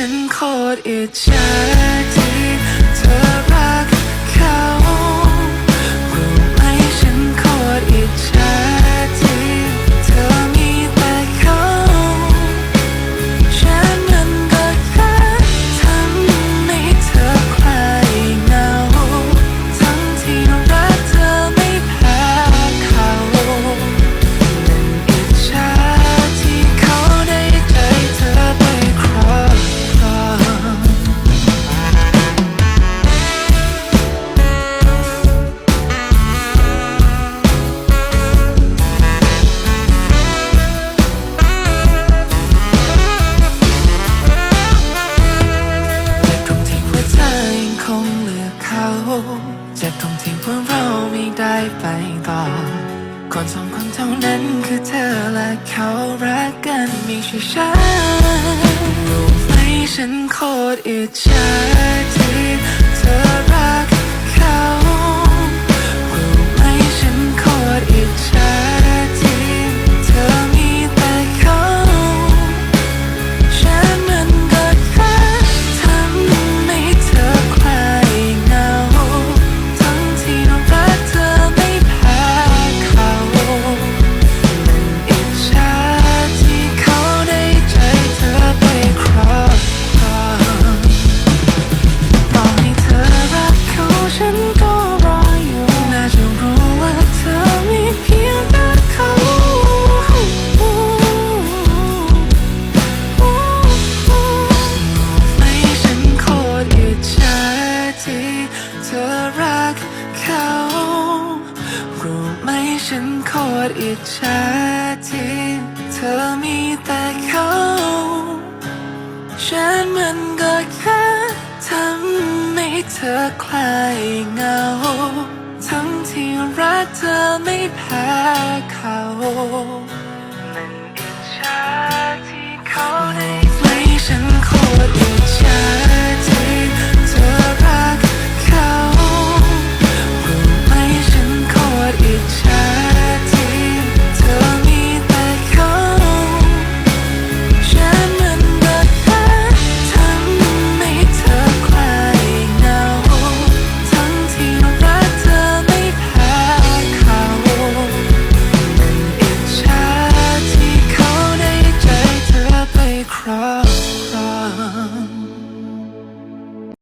ฉันโคตรอิจฉาที ได้ไปต่อ คนสองคนเท่านั้นคือเธอและเขารักกันมีชื่อฉันรู้ไหมฉันโคตรอิจฉา รักเขา รู้ไหมฉันโคตรอิจฉาที่เธอมีแต่เขา ฉันมันก็แค่ทำให้เธอคลายเหงา ทั้งที่รักเธอไม่แพ้เขา